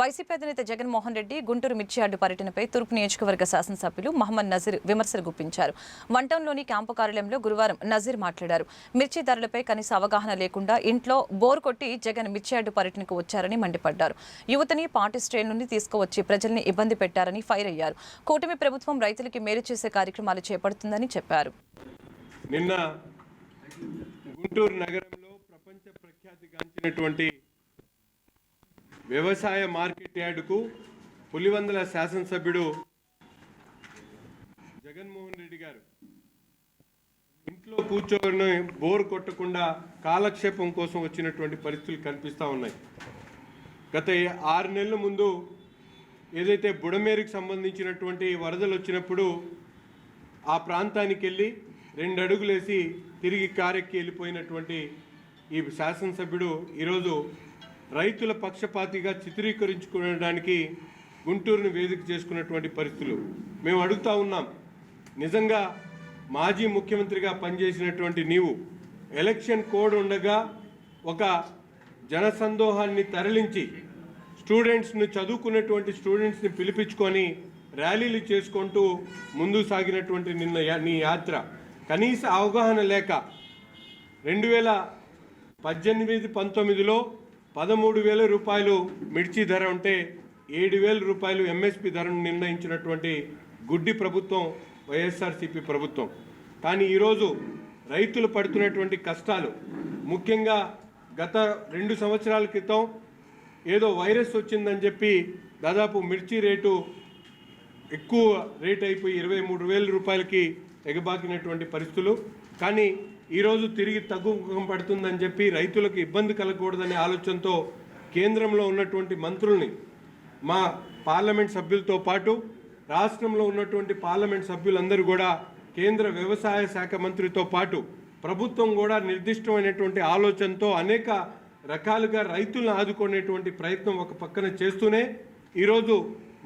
YCP అధినేత జగన్మోహన్ రెడ్డి గుంటూరు మిర్చి పర్యటనపై తూర్పు నియోజకవర్గ శాసనసభ్యులు మహమ్మద్ నజీర్ విమర్శలు గుప్పించారు. వంటంలోని క్యాంపు కార్యాలయంలో గురువారం నజీర్ మాట్లాడారు. మిర్చి ధరలపై కనీస అవగాహన లేకుండా ఇంట్లో బోర్ కొట్టి జగన్ మిర్చియార్డు పర్యటనకు వచ్చారని మండిపడ్డారు. యువతని పార్టీ శ్రేణి నుండి తీసుకువచ్చి ప్రజల్ని ఇబ్బంది పెట్టారని ఫైర్ అయ్యారు. కూటమి ప్రభుత్వం రైతులకి మేలు చేసే కార్యక్రమాలు చేపడుతుందని చెప్పారు. నిన్న గుంటూరు నగరంలో ప్రపంచ ప్రఖ్యాతిగాంచినటువంటి వ్యవసాయ మార్కెట్ యార్డుకు పులివందల శాసనసభ్యుడు జగన్మోహన్ రెడ్డి గారు. ఇంట్లో కూర్చొని బోర్ కొట్టకుండా కాలక్షేపం కోసం వచ్చినటువంటి పరిస్థితులు కనిపిస్తూ ఉన్నాయి. గత ఆరు నెలల ముందు ఏదైతే బుడమేరుకు సంబంధించినటువంటి వరదలు వచ్చినప్పుడు ఆ ప్రాంతానికి వెళ్ళి రెండు అడుగులేసి తిరిగి కారెక్కి వెళ్ళిపోయినటువంటి ఈ శాసనసభ్యుడు ఈరోజు రైతుల పక్షపాతిగా చిత్రీకరించుకోవడానికి గుంటూరుని వేదిక చేసుకున్నటువంటి పరిస్థితులు. మేము అడుగుతా ఉన్నాం. నిజంగా మాజీ ముఖ్యమంత్రిగా పనిచేసినటువంటి నీవు ఎలక్షన్ కోడ్ ఉండగా ఒక జనసందోహాన్ని తరలించి స్టూడెంట్స్ని చదువుకున్నటువంటి స్టూడెంట్స్ని పిలిపించుకొని ర్యాలీలు చేసుకుంటూ ముందు సాగినటువంటి నిన్న నీ యాత్ర. కనీస అవగాహన లేక రెండు వేల పద్దెనిమిది పంతొమ్మిదిలో పదమూడు వేల రూపాయలు మిర్చి ధర ఉంటే ఏడు వేల రూపాయలు ఎంఎస్పి ధరను నిర్ణయించినటువంటి గుడ్డి ప్రభుత్వం వైఎస్ఆర్సీపీ ప్రభుత్వం. కానీ ఈరోజు రైతులు పడుతున్నటువంటి కష్టాలు. ముఖ్యంగా గత రెండు సంవత్సరాల క్రితం ఏదో వైరస్ వచ్చిందని చెప్పి దాదాపు మిర్చి రేటు ఎక్కువ రేట్ అయిపోయి ఇరవై మూడు వేల రూపాయలకి ఎగబాకినటువంటి పరిస్థితులు. కానీ ఈరోజు తిరిగి తగ్గుముఖం పడుతుందని చెప్పి రైతులకు ఇబ్బంది కలగకూడదనే ఆలోచనతో కేంద్రంలో ఉన్నటువంటి మంత్రుల్ని మా పార్లమెంట్ సభ్యులతో పాటు రాష్ట్రంలో ఉన్నటువంటి పార్లమెంట్ సభ్యులందరూ కూడా కేంద్ర వ్యవసాయ శాఖ మంత్రితో పాటు ప్రభుత్వం కూడా నిర్దిష్టమైనటువంటి ఆలోచనతో అనేక రకాలుగా రైతులను ఆదుకునేటువంటి ప్రయత్నం ఒక పక్కన చేస్తూనే ఈరోజు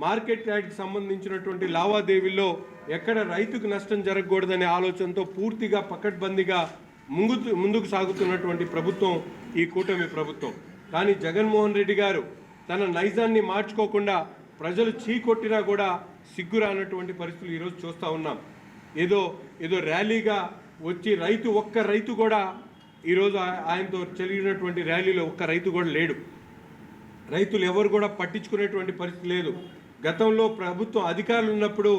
మార్కెట్ యార్డ్కి సంబంధించినటువంటి లావాదేవీల్లో ఎక్కడ రైతుకు నష్టం జరగకూడదనే ఆలోచనతో పూర్తిగా పకడ్బందీగా ముందు ముందుకు సాగుతున్నటువంటి ప్రభుత్వం ఈ కూటమి ప్రభుత్వం. కానీ జగన్మోహన్ రెడ్డి గారు తన నైజాన్ని మార్చుకోకుండా ప్రజలు చీకొట్టినా కూడా సిగ్గురానటువంటి పరిస్థితులు ఈరోజు చూస్తూ ఉన్నాం. ఏదో ఏదో ర్యాలీగా వచ్చి రైతు ఒక్క రైతు కూడా ఈరోజు ఆయనతో జరిగినటువంటి ర్యాలీలో ఒక్క రైతు కూడా లేడు. రైతులు ఎవరు కూడా పట్టించుకునేటువంటి పరిస్థితి లేదు. గతంలో ప్రభుత్వం అధికారులు ఉన్నప్పుడు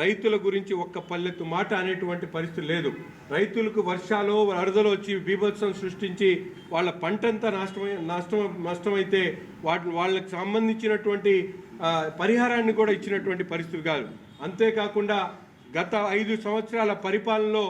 రైతుల గురించి ఒక్క పల్లెత్తు మాట అనేటువంటి పరిస్థితి లేదు. రైతులకు వర్షాలు వరదలు వచ్చి బీభత్సం సృష్టించి వాళ్ళ పంటంతా నష్టమై నష్టం నష్టమైతే వాటి వాళ్ళకి సంబంధించినటువంటి పరిహారాన్ని కూడా ఇచ్చినటువంటి పరిస్థితి కాదు. అంతేకాకుండా గత ఐదు సంవత్సరాల పరిపాలనలో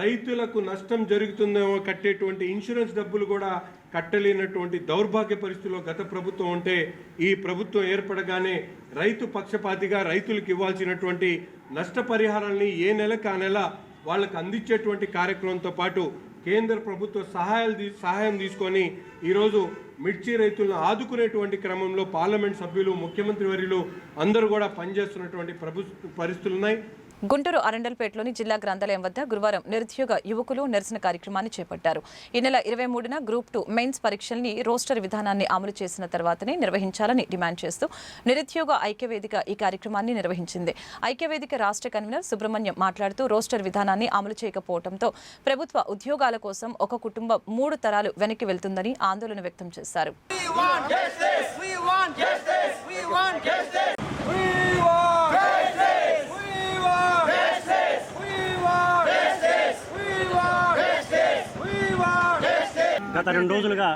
రైతులకు నష్టం జరుగుతుందేమో కట్టేటువంటి ఇన్సూరెన్స్ డబ్బులు కూడా కట్టలేనటువంటి దౌర్భాగ్య పరిస్థితిలో గత ప్రభుత్వం ఉంటే ఈ ప్రభుత్వం ఏర్పడగానే రైతు పక్షపాతిగా రైతులకు ఇవ్వాల్సినటువంటి నష్టపరిహారాన్ని ఏ నెలకు ఆ నెల వాళ్ళకు అందించేటువంటి కార్యక్రమంతో పాటు కేంద్ర ప్రభుత్వ సహాయాలు సహాయం తీసుకొని ఈరోజు మిర్చి రైతులను ఆదుకునేటువంటి క్రమంలో పార్లమెంట్ సభ్యులు ముఖ్యమంత్రి వర్యులు అందరూ కూడా పనిచేస్తున్నటువంటి ప్రభు పరిస్థితులు ఉన్నాయి గుంటూరు అరండల్పేటలోని జిల్లా గ్రంథాలయం వద్ద గురువారం నిరుద్యోగ యువకులు నిరసన కార్యక్రమాన్ని చేపట్టారు ఈ నెల ఇరవై మూడున గ్రూప్ టూ మెయిన్స్ పరీక్షల్ని రోస్టర్ విధానాన్ని అమలు చేసిన తర్వాతనే నిర్వహించాలని డిమాండ్ చేస్తూ నిరుద్యోగ ఐక్యవేదిక ఈ కార్యక్రమాన్ని నిర్వహించింది ఐక్యవేదిక రాష్ట్ర కన్వీనర్ సుబ్రహ్మణ్యం మాట్లాడుతూ రోస్టర్ విధానాన్ని అమలు చేయకపోవడంతో ప్రభుత్వ ఉద్యోగాల కోసం ఒక కుటుంబం మూడు తరాలు వెనక్కి వెళ్తుందని ఆందోళన వ్యక్తం చేశారు We want justice. We want justice. We want justice. We want justice. We want justice. We want justice. We want justice. We want justice. గత రెండు రోజులుగా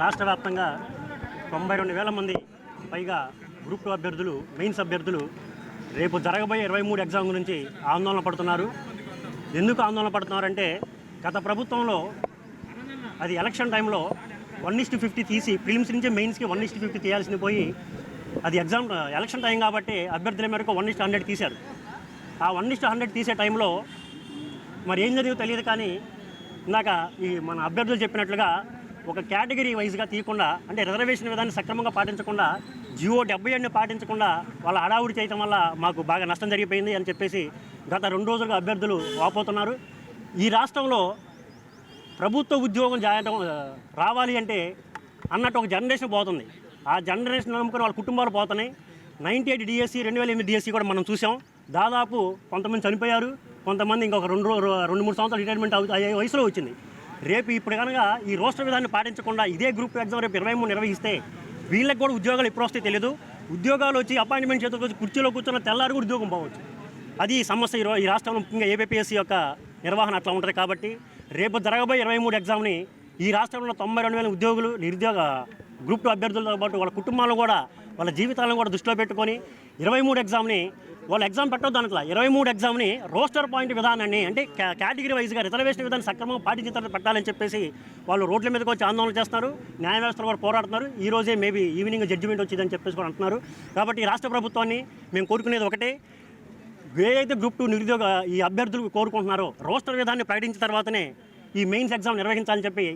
రాష్ట్ర వ్యాప్తంగా తొంభై రెండు వేల మంది పైగా గ్రూప్ టూ అభ్యర్థులు మెయిన్స్ అభ్యర్థులు రేపు జరగబోయే ఇరవై మూడు ఎగ్జామ్ గురించి ఆందోళన పడుతున్నారు. ఎందుకు ఆందోళన పడుతున్నారంటే గత ప్రభుత్వంలో అది ఎలక్షన్ టైంలో వన్ ఇస్టు ఫిఫ్టీ తీసి ప్రిలిమ్స్ నుంచి మెయిన్స్కి వన్ ఇస్టు ఫిఫ్టీ తీయాల్సింది పోయి అది ఎగ్జామ్ ఎలక్షన్ టైం కాబట్టి అభ్యర్థుల మేరకు వన్ ఇస్టు హండ్రెడ్ తీశారు. ఆ వన్ ఇస్టు హండ్రెడ్ తీసే టైంలో మరి ఏం జరిగిందో తెలియదు కానీ ఇందాక ఈ మన అభ్యర్థులు చెప్పినట్లుగా ఒక కేటగిరీ వైజ్గా తీయకుండా అంటే రిజర్వేషన్ విధాన్ని సక్రమంగా పాటించకుండా జియో డెబ్బై ఏడుని పాటించకుండా వాళ్ళ హడావుడి చేయటం వల్ల మాకు బాగా నష్టం జరిగిపోయింది అని చెప్పేసి గత రెండు రోజులుగా అభ్యర్థులు వాపోతున్నారు. ఈ రాష్ట్రంలో ప్రభుత్వ ఉద్యోగం చేయడం రావాలి అంటే అన్నట్టు ఒక జనరేషన్ పోతుంది. ఆ జనరేషన్ నమ్ముకొని వాళ్ళ కుటుంబాలు పోతున్నాయి. నైంటీ ఎయిట్ డిఎస్సి రెండు వేల ఎనిమిది డిఎస్సి కూడా మనం చూసాం. దాదాపు కొంతమంది చనిపోయారు. కొంతమంది ఇంకొక రెండు రెండు మూడు సంవత్సరాలు రిటైర్మెంట్ అయ్యే వయసులో వచ్చింది. రేపు ఇప్పుడు కనుక ఈ రోస్టర్ విధాన్ని పాటించకుండా ఇదే గ్రూప్ ఎగ్జామ్ రేపు ఇరవై మూడు నిర్వహిస్తే వీళ్ళకి కూడా ఉద్యోగాలు ఎప్పుడు వస్తాయి తెలియదు ఉద్యోగాలు వచ్చి అపాయింట్మెంట్ చేతికి వచ్చి కుర్చీలో కూర్చున్న తెల్లారి కూడా ఉద్యోగం పోవచ్చు. అది ఈ సమస్య ఈ ఈ రాష్ట్రంలో ముఖ్యంగా ఏబీపీఎస్సీ యొక్క నిర్వహణ అట్లా ఉంటుంది కాబట్టి రేపు జరగబోయే ఇరవై మూడు ఎగ్జామ్ని ఈ రాష్ట్రంలో తొంభై రెండు వేల ఉద్యోగులు నిరుద్యోగ గ్రూప్ టూ అభ్యర్థులతో పాటు వాళ్ళ కుటుంబాలు కూడా వాళ్ళ జీవితాలను కూడా దృష్టిలో పెట్టుకొని ఇరవై మూడు ఎగ్జామ్ని వాళ్ళు ఎగ్జామ్ పెట్టొద్దు అనట్లా ఇరవై మూడు ఎగ్జామ్ని రోస్టర్ పాయింట్ విధానాన్ని అంటే కేటగిరీ వైజ్గా రిజర్వేషన్ విధానం సక్రమంగా పాటించిన పెట్టాలని చెప్పేసి వాళ్ళు రోడ్ల మీదకి వచ్చి ఆందోళన చేస్తున్నారు. న్యాయ వ్యవస్థలు కూడా పోరాడుతున్నారు. ఈ రోజే మేబీ ఈవినింగ్ జడ్జిమెంట్ వచ్చిందని చెప్పేసి కూడా అంటున్నారు. కాబట్టి ఈ రాష్ట్ర ప్రభుత్వాన్ని మేము కోరుకునేది ఒకటే. ఏదైతే గ్రూప్ టూ నిరుద్యోగ ఈ అభ్యర్థులు కోరుకుంటున్నారో రోస్టర్ విధానాన్ని ప్రకటించిన తర్వాతనే ఈ మెయిన్స్ ఎగ్జామ్ నిర్వహించాలని చెప్పి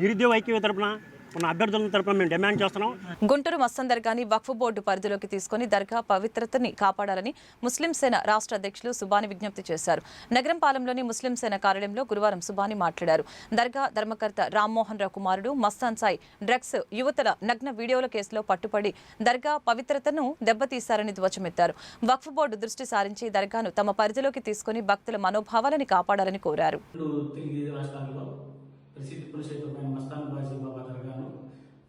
నిరుద్యోగ ఐక్య తరపున ఉన్న అభ్యర్థుల తరపున మేము డిమాండ్ చేస్తున్నాం. గుంటూరు మస్తం దర్గాని వక్ఫ్ బోర్డు పరిధిలోకి తీసుకుని దర్గా పవిత్రతని కాపాడాలని ముస్లిం సేన రాష్ట్ర అధ్యక్షులు సుబాని విజ్ఞప్తి చేశారు. నగరం పాలెంలోని ముస్లిం సేన కార్యాలయంలో గురువారం సుబాని మాట్లాడారు. దర్గా ధర్మకర్త రామ్మోహన్ రావు కుమారుడు మస్తాన్ సాయి డ్రగ్స్ యువతల నగ్న వీడియోల కేసులో పట్టుపడి దర్గా పవిత్రతను దెబ్బతీశారని ధ్వజమెత్తారు. వక్ఫ్ బోర్డు దృష్టి సారించి దర్గాను తమ పరిధిలోకి తీసుకుని భక్తుల మనోభావాలని కాపాడాలని కోరారు. ప్రసిద్ధి పురుషోత్తమైన మస్తాన్ బాజీ బాబా దర్గాను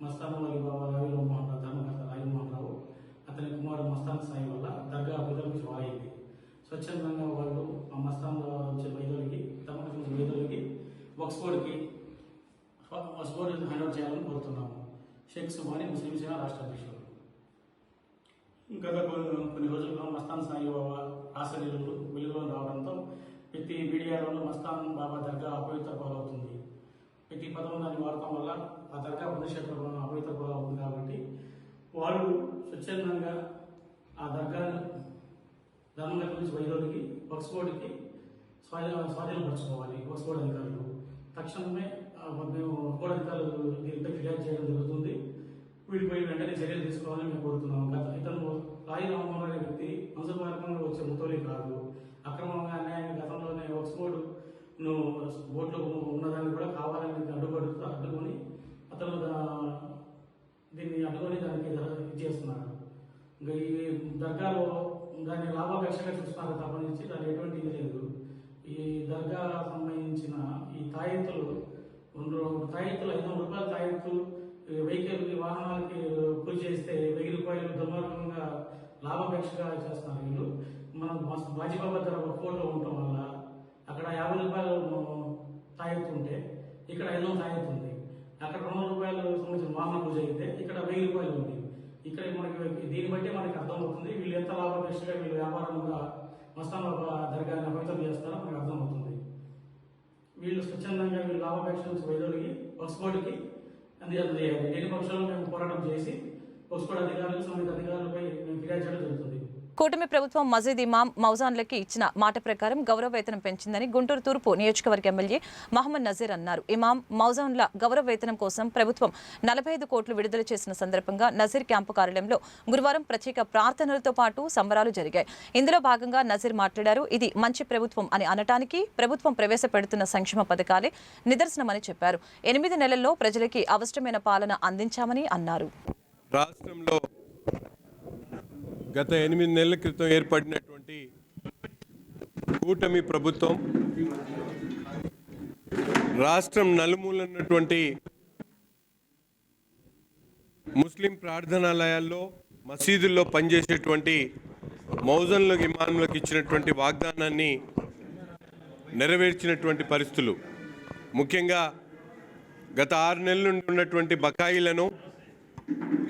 మస్తాన్ వలి బాబా రావి మోహన్ రావు ధర్మకర్త రావి మోహన్ రావు అతని కుమారుడు మస్తాన్ సాయి వల్ల దర్గా అభివృద్ధి వారైంది స్వచ్ఛందంగా వాళ్ళు ఆ మస్తాన్లో వచ్చే వైద్యులకి ధర్మకర్త నుంచి వైద్యులకి వక్స్ఫోర్డ్కి వక్స్ఫోర్డ్ హ్యాండ్ ఓవర్ చేయాలని కోరుతున్నాము. షేక్ సుబాని ముస్లిం సేన రాష్ట్ర అధ్యక్షుడు. గత కొన్ని కొన్ని రోజుల్లో మస్తాన్ సాయి బాబా ఆశ్చర్యులు వెలుగులో రావడంతో ప్రతి మీడియాలోనూ మస్తాన్ బాబా దర్గా అపవిత్ర పాలవుతుంది. ప్రతి పదం దాన్ని వాడటం వల్ల ఆ దర్గా పుణ్యక్షేత్రం అపవిత్ర ఉంది కాబట్టి వాళ్ళు స్వచ్ఛందంగా ఆ దర్గాను ధర్మంగా గురించి వైద్యులకి వక్స్ఫోర్డ్కి స్వాధీన స్వాధీనపరచుకోవాలి వక్స్ఫోర్డ్ అధికారులు. తక్షణమే మేము బోర్డు అధికారులు దీనిపై ఫిర్యాదు చేయడం జరుగుతుంది. వీటిపై వెంటనే చర్యలు తీసుకోవాలని మేము కోరుతున్నాం గత ఇతను రాయి రామమోహన్ అనే వ్యక్తి మార్గంలో వచ్చే ముతోలి కాదు. అక్రమంగా అన్యాయంగా గతంలోనే వక్స్ను బోట్లో ఉన్నదాన్ని కూడా కావాలని అడ్డుపడుతూ అడ్డుకొని అతను దా- దీన్ని అడ్డుకొని దానికి ధర ఇది చేస్తున్నాడు ఇంకా ఈ దర్గాలో దాన్ని లాభాపేక్షగా చూస్తున్నారు తప్పనించి దాని ఎటువంటి ఇది లేదు. ఈ దర్గా సంబంధించిన ఈ తాయెత్తులు రెండు తాయెత్తులు ఐదు వందల రూపాయల తాయెత్తు వెహికల్ వాహనాలకి పూజ చేస్తే వెయ్యి రూపాయలు దుర్మార్గంగా లాభాపేక్షగా చేస్తున్నారు వీళ్ళు. మనం మస్తు బాజీబాబా ధర ఒక ఫోటో ఉండటం వల్ల అక్కడ యాభై రూపాయలు తాయెత్తు ఉంటే ఇక్కడ ఐదు వందల తాయెత్తు ఉంది. అక్కడ రెండు రూపాయలు సంబంధించిన వాహన పూజ అయితే ఇక్కడ వెయ్యి రూపాయలు ఉంది. ఇక్కడ మనకి దీన్ని బట్టి మనకి అర్థమవుతుంది. వీళ్ళు ఎంత లాభాపేక్షగా వీళ్ళు వ్యాపారంగా మస్తాన్ బాబా నిర్వహితం చేస్తారో మనకు అర్థమవుతుంది. వీళ్ళు స్వచ్ఛందంగా వీళ్ళు లాభాపేక్ష నుంచి వైద్యులకి వక్స్బోర్డుకి అందజేయాలి లేని పక్షంలో మేము పోరాటం చేసి వక్స్బోర్డు అధికారులు సంబంధిత అధికారులపై మేము ఫిర్యాదు చేయడం జరుగుతుంది. కూటమి ప్రభుత్వం మజీద్ ఇమాం మౌజాన్లకి ఇచ్చిన మాట ప్రకారం గౌరవ వేతనం పెంచిందని గుంటూరు తూర్పు నియోజకవర్గ ఎమ్మెల్యే మహమ్మద్ నజీర్ అన్నారు. ఇమాం మౌజాన్ల గౌరవ వేతనం కోసం ప్రభుత్వం నలభై ఐదు కోట్లు విడుదల చేసిన సందర్భంగా నజీర్ క్యాంపు కార్యాలయంలో గురువారం ప్రత్యేక ప్రార్థనలతో పాటు సంబరాలు జరిగాయి. ఇందులో భాగంగా నజీర్ మాట్లాడారు ఇది మంచి ప్రభుత్వం అని అనటానికి ప్రభుత్వం ప్రవేశపెడుతున్న సంక్షేమ పథకాలే నిదర్శనమని చెప్పారు. ఎనిమిది నెలల్లో ప్రజలకి అవసరమైన పాలన అందించామని అన్నారు. రాష్ట్రంలో గత ఎనిమిది నెలల క్రితం ఏర్పడినటువంటి కూటమి ప్రభుత్వం రాష్ట్రం నలుమూలన్నటువంటి ముస్లిం ప్రార్థనాలయాల్లో మసీదుల్లో పనిచేసేటువంటి మౌజన్లకు ఇమానులకు ఇచ్చినటువంటి వాగ్దానాన్ని నెరవేర్చినటువంటి పరిస్థితులు. ముఖ్యంగా గత ఆరు నెలల నుండి ఉన్నటువంటి బకాయిలను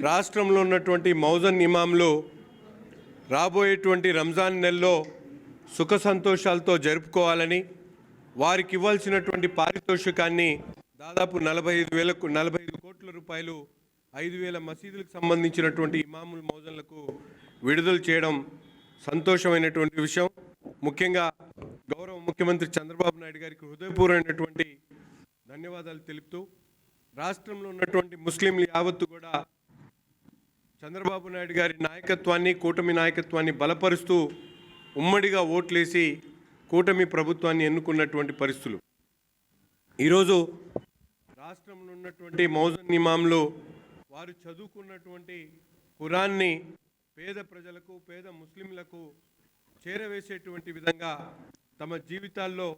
రాష్ట్రంలో ఉన్నటువంటి మౌజన్ ఇమాంలు రాబోయేటువంటి రంజాన్ నెలలో సుఖ సంతోషాలతో జరుపుకోవాలని వారికి ఇవ్వాల్సినటువంటి పారితోషికాన్ని దాదాపు నలభై ఐదు వేలకు నలభై ఐదు కోట్ల రూపాయలు ఐదు వేల మసీదులకు సంబంధించినటువంటి ఇమాముల్ మౌజన్లకు విడుదల చేయడం సంతోషమైనటువంటి విషయం. ముఖ్యంగా గౌరవ ముఖ్యమంత్రి చంద్రబాబు నాయుడు గారికి హృదయపూర్వమైనటువంటి ధన్యవాదాలు తెలుపుతూ రాష్ట్రంలో ఉన్నటువంటి ముస్లింలు యావత్తు కూడా చంద్రబాబు నాయుడు గారి నాయకత్వాన్ని కూటమి నాయకత్వాన్ని బలపరుస్తూ ఉమ్మడిగా ఓట్లేసి కూటమి ప్రభుత్వాన్ని ఎన్నుకున్నటువంటి పరిస్థితులు. ఈరోజు రాష్ట్రంలో ఉన్నటువంటి మౌజన్ ఇమాంలు వారు చదువుకున్నటువంటి ఖురాన్ని పేద ప్రజలకు పేద ముస్లింలకు చేరవేసేటువంటి విధంగా తమ జీవితాల్లో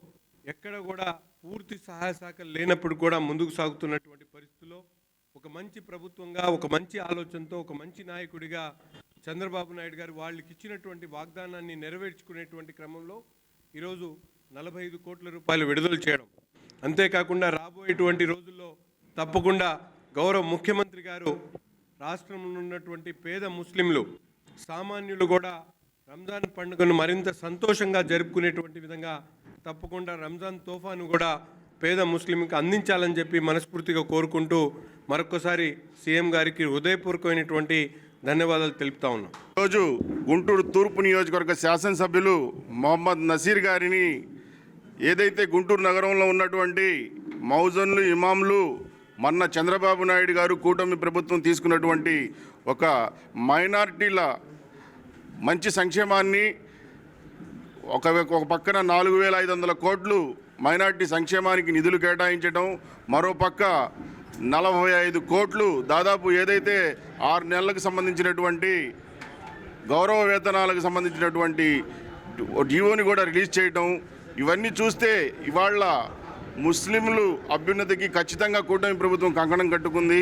ఎక్కడ కూడా పూర్తి సహాయ శాఖలు లేనప్పుడు కూడా ముందుకు సాగుతున్నటువంటి పరిస్థితుల్లో ఒక మంచి ప్రభుత్వంగా ఒక మంచి ఆలోచనతో ఒక మంచి నాయకుడిగా చంద్రబాబు నాయుడు గారు వాళ్ళకి ఇచ్చినటువంటి వాగ్దానాన్ని నెరవేర్చుకునేటువంటి క్రమంలో ఈరోజు నలభై ఐదు కోట్ల రూపాయలు విడుదల చేయడం. అంతేకాకుండా రాబోయేటువంటి రోజుల్లో తప్పకుండా గౌరవ ముఖ్యమంత్రి గారు రాష్ట్రంలో ఉన్నటువంటి పేద ముస్లింలు సామాన్యులు కూడా రంజాన్ పండుగను మరింత సంతోషంగా జరుపుకునేటువంటి విధంగా తప్పకుండా రంజాన్ తోఫాను కూడా పేద ముస్లింకి అందించాలని చెప్పి మనస్ఫూర్తిగా కోరుకుంటూ మరొకసారి సీఎం గారికి హృదయపూర్వకమైనటువంటి ధన్యవాదాలు తెలుపుతా ఉన్నాం. రోజు గుంటూరు తూర్పు నియోజకవర్గ శాసనసభ్యులు మొహమ్మద్ నసీర్ గారిని ఏదైతే గుంటూరు నగరంలో ఉన్నటువంటి మౌజన్లు ఇమాంలు మొన్న చంద్రబాబు నాయుడు గారు కూటమి ప్రభుత్వం తీసుకున్నటువంటి ఒక మైనార్టీల మంచి సంక్షేమాన్ని ఒక ఒక పక్కన నాలుగు వేల ఐదు వందల కోట్లు మైనార్టీ సంక్షేమానికి నిధులు కేటాయించడం మరో పక్క నలభై ఐదు కోట్లు దాదాపు ఏదైతే ఆరు నెలలకు సంబంధించినటువంటి గౌరవ వేతనాలకు సంబంధించినటువంటి జీవోని కూడా రిలీజ్ చేయటం ఇవన్నీ చూస్తే ఇవాళ ముస్లింలు అభ్యున్నతికి ఖచ్చితంగా కూటమి ప్రభుత్వం కంకణం కట్టుకుంది.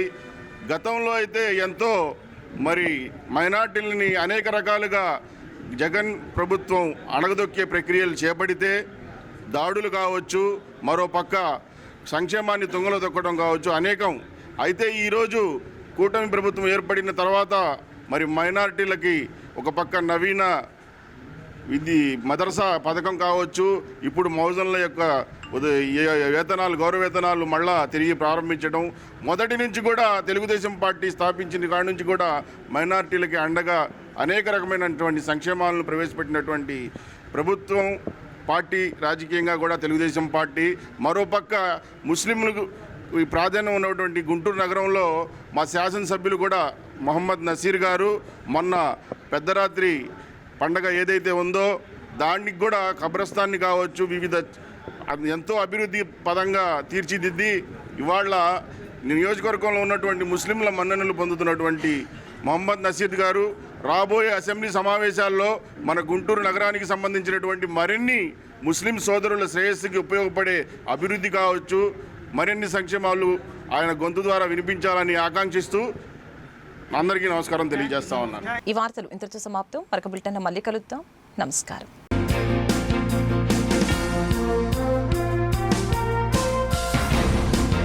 గతంలో అయితే ఎంతో మరి మైనార్టీలని అనేక రకాలుగా జగన్ ప్రభుత్వం అణగదొక్కే ప్రక్రియలు చేపడితే దాడులు కావచ్చు మరో పక్క సంక్షేమాన్ని తుంగలో తొక్కడం కావచ్చు అనేకం. అయితే ఈరోజు కూటమి ప్రభుత్వం ఏర్పడిన తర్వాత మరి మైనారిటీలకి ఒక పక్క నవీన ఇది మదర్సా పథకం కావచ్చు ఇప్పుడు మౌజన్ల యొక్క వేతనాలు గౌరవ వేతనాలు మళ్ళా తిరిగి ప్రారంభించడం. మొదటి నుంచి కూడా తెలుగుదేశం పార్టీ స్థాపించిన కాడి నుంచి కూడా మైనార్టీలకి అండగా అనేక రకమైనటువంటి సంక్షేమాలను ప్రవేశపెట్టినటువంటి ప్రభుత్వం. పార్టీ రాజకీయంగా కూడా తెలుగుదేశం పార్టీ మరోపక్క ముస్లింలకు ఈ ప్రాధాన్యం ఉన్నటువంటి గుంటూరు నగరంలో మా శాసనసభ్యులు కూడా మొహమ్మద్ నసీర్ గారు. మొన్న పెద్దరాత్రి పండగ ఏదైతే ఉందో దానికి కూడా కబ్రస్థాన్ని కావచ్చు వివిధ ఎంతో అభివృద్ధి పదంగా తీర్చిదిద్ది ఇవాళ నియోజకవర్గంలో ఉన్నటువంటి ముస్లింల మన్ననలు పొందుతున్నటువంటి మొహమ్మద్ నసీద్ గారు రాబోయే అసెంబ్లీ సమావేశాల్లో మన గుంటూరు నగరానికి సంబంధించినటువంటి మరిన్ని ముస్లిం సోదరుల శ్రేయస్సుకి ఉపయోగపడే అభివృద్ధి కావచ్చు. మరిన్ని సంక్షేమాలు ఆయన గొంతు ద్వారా వినిపించాలని ఆకాంక్షిస్తూ అందరికీ నమస్కారం తెలియజేస్తా ఉన్నాను. ఈ వార్తలు ఇంతటితో సమాప్తం. మరొక బులెటిన్ మళ్ళీ కలుద్దాం. నమస్కారం.